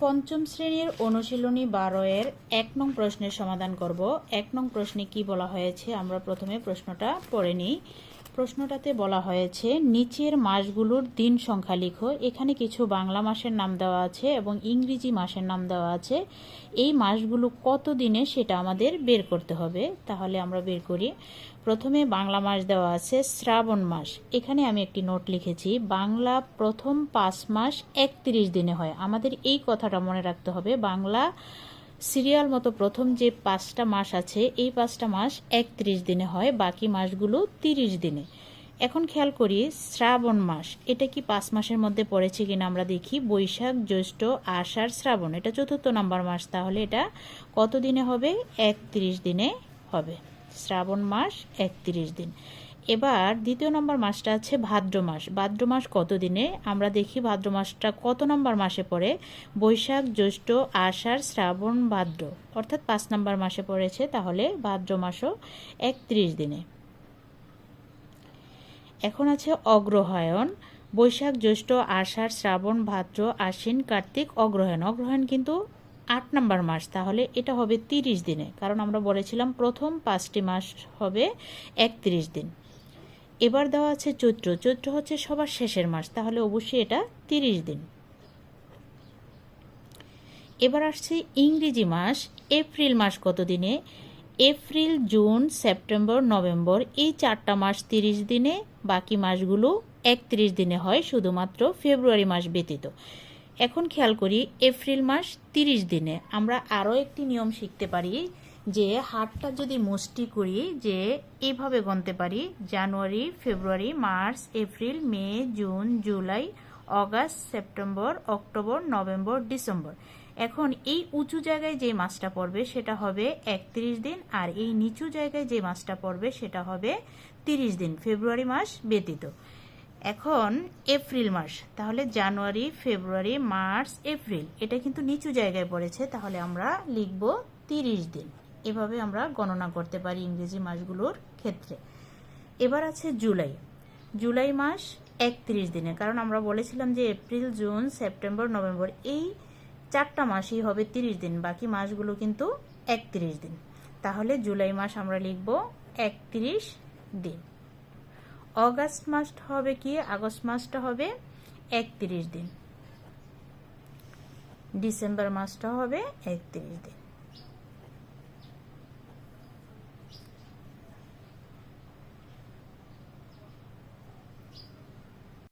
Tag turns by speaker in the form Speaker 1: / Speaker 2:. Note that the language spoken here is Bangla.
Speaker 1: পঞ্চম শ্রেণির অনুশীলনী বারো এর এক নং প্রশ্নের সমাধান করব। এক নং প্রশ্নে কি বলা হয়েছে? আমরা প্রথমে প্রশ্নটা পড়ে নিই। প্রশ্নটাতে বলা হয়েছে, নিচের মাসগুলোর দিন সংখ্যা লিখো। এখানে কিছু বাংলা মাসের নাম দেওয়া আছে এবং ইংরেজি মাসের নাম দেওয়া আছে। এই মাসগুলো কত দিনে সেটা আমাদের বের করতে হবে? তাহলে আমরা বের করি। প্রথমে বাংলা মাস দেওয়া আছে, শ্রাবণ মাস। এখানে আমি একটি নোট লিখেছি, বাংলা প্রথম পাঁচ মাস একত্রিশ দিনে হয়। আমাদের এই কথাটা মনে রাখতে হবে, বাংলা সিরিয়াল মতো প্রথম যে পাঁচটা মাস আছে, এই পাঁচটা মাস একত্রিশ দিনে হয়, বাকি মাসগুলো তিরিশ দিনে। এখন খেয়াল করি, শ্রাবণ মাস, এটা কি পাঁচ মাসের মধ্যে পড়েছে কিনা আমরা দেখি। বৈশাখ, জ্যৈষ্ঠ, আষাঢ়, শ্রাবণ, এটা চতুর্থ নম্বর মাস, তাহলে এটা কত দিনে হবে? একত্রিশ দিনে হবে। শ্রাবণ মাস একত্রিশ দিন। এবার দ্বিতীয় নম্বর মাসটা আছে ভাদ্র মাস। ভাদ্র মাস কত দিনে আমরা দেখি ভাদ্র মাসটা কত নম্বর মাসে পড়ে? বৈশাখ, জ্যৈষ্ঠ, আষাঢ়, শ্রাবণ, ভাদ্র। অর্থাৎ পাঁচ নম্বর মাসে পড়েছে, তাহলে ভাদ্র মাসও একত্রিশ দিনে। এখন আছে অগ্রহায়ণ। বৈশাখ, জ্যৈষ্ঠ, আষাঢ়, শ্রাবণ, ভাদ্র, আশ্বিন, কার্তিক, অগ্রহায়ণ। অগ্রহায়ণ কিন্তু আট নম্বর মাস, তাহলে এটা হবে তিরিশ দিনে। কারণ আমরা বলেছিলাম প্রথম পাঁচটি মাস হবে একত্রিশ দিন। এবার দেওয়া আছে চৈত্র। চৈত্র হচ্ছে সবার শেষের মাস, তাহলে অবশ্যই এটা তিরিশ দিন। এবার আসছে ইংরেজি মাস, এপ্রিল মাস কত দিনে? এপ্রিল, জুন, সেপ্টেম্বর, নভেম্বর, এই চারটা মাস তিরিশ দিনে, বাকি মাসগুলো একত্রিশ দিনে হয়, শুধুমাত্র ফেব্রুয়ারি মাস ব্যতীত। এখন খেয়াল করি, এপ্রিল মাস তিরিশ দিনে। আমরা আরও একটি নিয়ম শিখতে পারি যে হাতটা যদি মুষ্টি করি, যে এইভাবে গণতে পারি, January, February, March, April, May, June, July, August, September, October, November, December. এখন এই উঁচু জায়গায় যে মাসটা পড়বে, সেটা হবে একত্রিশ দিন, আর এই নিচু জায়গায় যে মাসটা পড়বে, সেটা হবে তিরিশ দিন, ফেব্রুয়ারি মাস ব্যতীত। এখন এপ্রিল মাস, তাহলে জানুয়ারি, ফেব্রুয়ারি, মার্চ, এপ্রিল, এটা কিন্তু নিচু জায়গায় পড়েছে, তাহলে আমরা লিখব তিরিশ দিন। এভাবে আমরা গণনা করতে পারি ইংরেজি মাসগুলোর ক্ষেত্রে। এবার আছে জুলাই। জুলাই মাস একত্রিশ দিনে কারণ আমরা বলেছিলাম যে এপ্রিল, জুন, সেপ্টেম্বর, নভেম্বর এই চারটা মাসই হবে তিরিশ দিন। বাকি মাসগুলো কিন্তু একত্রিশ দিন। তাহলে জুলাই মাস আমরা লিখব একত্রিশ দিন। অগাস্ট মাসটা হবে কি? আগস্ট মাসটা হবে একত্রিশ দিন। ডিসেম্বর মাসটা হবে একত্রিশ দিন।